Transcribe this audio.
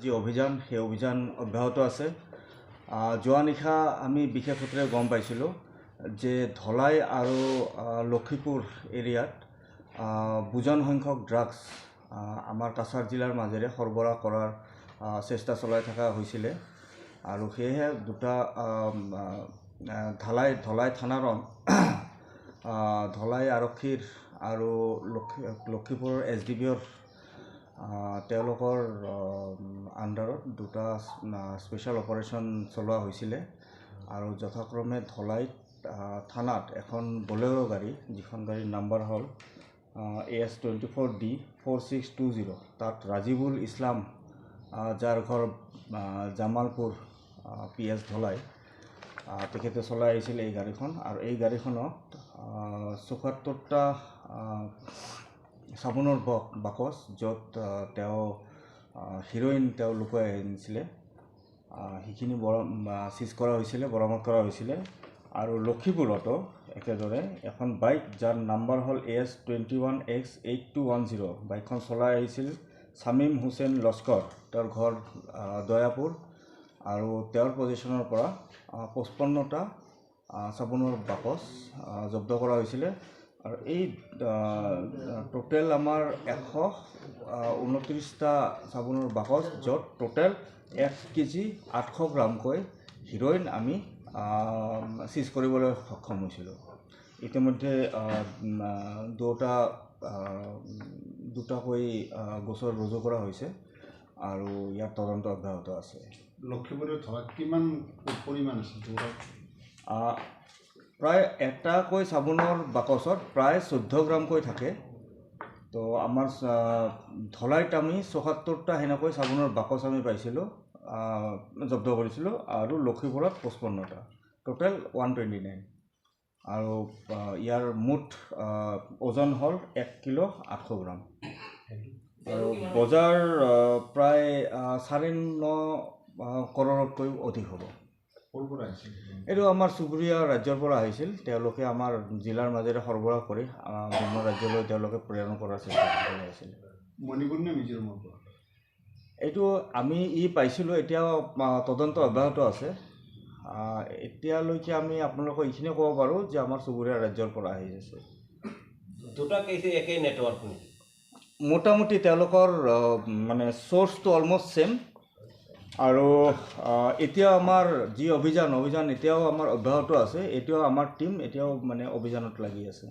যি অভিযান, সেই অভিযান অব্যাহত আছে। যোৱা নিশা আমি বিশেষ সূত্ৰে গম পাইছিলোঁ যে ধলাই আৰু লক্ষীপুৰ এৰিয়াত বুজন সংখ্যক ড্ৰাগছ আমাৰ কাছাৰ জিলাৰ মাজেৰে সৰবৰাহ কৰাৰ চেষ্টা চলাই থকা হৈছিলে। আৰু সেয়েহে দুটা ধালাই ধলাই থানাৰ ধলাই আৰক্ষীৰ আৰু লক্ষী, লক্ষীপুৰৰ এছ ডি বিৰ তেওঁলোকৰ আণ্ডাৰত দুটা স্পেচিয়েল অপাৰেশ্যন চলোৱা হৈছিলে আৰু যথাক্ৰমে ধলাইত থানাত এখন বলেৰ' গাড়ী যিখন গাড়ীৰ নাম্বাৰ হ'ল A S twenty four D four six two zero' তাত ৰাজিবুল ইছলাম যাৰ ঘৰ জামালপুৰ পি এছ ধলাই তেখেতে চলাই আহিছিল এই গাড়ীখন আৰু এই গাড়ীখনত চৌসত্তৰটা চাবোনৰ বক বাকচ য'ত তেওঁ হিৰ'ইন তেওঁ লুকুৱাই আনিছিলে। সেইখিনি বৰ চিজ কৰা হৈছিলে বৰামদ কৰা হৈছিলে। আৰু লক্ষীপুৰতো একেদৰে এখন বাইক যাৰ নাম্বাৰ হ'ল S twenty one X eight two one zero' বাইকখন চলাই আহিছিল ছামিম হুছেইন লস্কৰ তেওঁৰ ঘৰ দয়াপুৰ। আৰু তেওঁৰ পজিশ্যনৰ পৰা পঁচপন্নটা চাবোনৰ বাকচ জব্দ কৰা হৈছিলে। আৰু এই টোটেল আমাৰ এশ ঊনত্ৰিছটা চাবোনৰ বাকচ য'ত টোটেল এক কেজি আঠশ গ্ৰামকৈ হিৰ'ইন আমি চিজ কৰিবলৈ সক্ষম হৈছিলোঁ। ইতিমধ্যে দুটা দুটাকৈ গোচৰ ৰুজু কৰা হৈছে আৰু ইয়াৰ তদন্ত অব্যাহত আছে। লক্ষীপুৰৰ ধৰাত কিমান পৰিমাণ আছে? প্ৰায় এটাকৈ চাবোনৰ বাকচত প্ৰায় চৈধ্য গ্ৰামকৈ থাকে। তো আমাৰ ধলাইত আমি চৌসত্তৰটা সেনেকৈ চাবোনৰ বাকচ আমি পাইছিলোঁ জব্দ কৰিছিলোঁ আৰু লক্ষীপুৰত পঁচপন্নটা। টোটেল ওৱান টুৱেণ্টি নাইন আৰু ইয়াৰ মুঠ ওজন হ'ল এক কিলো আঠশ গ্ৰাম। আৰু বজাৰ প্ৰায় চাৰে ন কৰৰতকৈও অধিক হ'ব। এইটো আমাৰ চুবুৰীয়া ৰাজ্যৰ পৰা আহিছিল। তেওঁলোকে আমাৰ জিলাৰ মাজেৰে সৰবৰাহ কৰি ভিন্ন ৰাজ্যলৈ তেওঁলোকে প্ৰেৰণ কৰাৰ চেষ্টা কৰি আছিল। মণিপুৰ নে মিজোৰামৰ পৰা? এইটো আমি ই পাইছিলোঁ এতিয়াও আহ, তদন্ত অব্যাহত আছে। এতিয়ালৈকে আমি আপোনালোকক এইখিনিয়ে ক'ব পাৰোঁ যে আমাৰ চুবুৰীয়া ৰাজ্যৰ পৰা আহি আছে। দুটা কেছে একেই নেটৱৰ্ক মোটামুটি তেওঁলোকৰ মানে চ'ৰ্চটো অলমষ্ট ছেম আৰু আহ, এতিয়াও আমাৰ যি অভিযান অভিযান এতিয়াও আমাৰ অব্যাহত আছে এতিয়াও আমাৰ টীম এতিয়াও মানে অভিযানত লাগি আছে।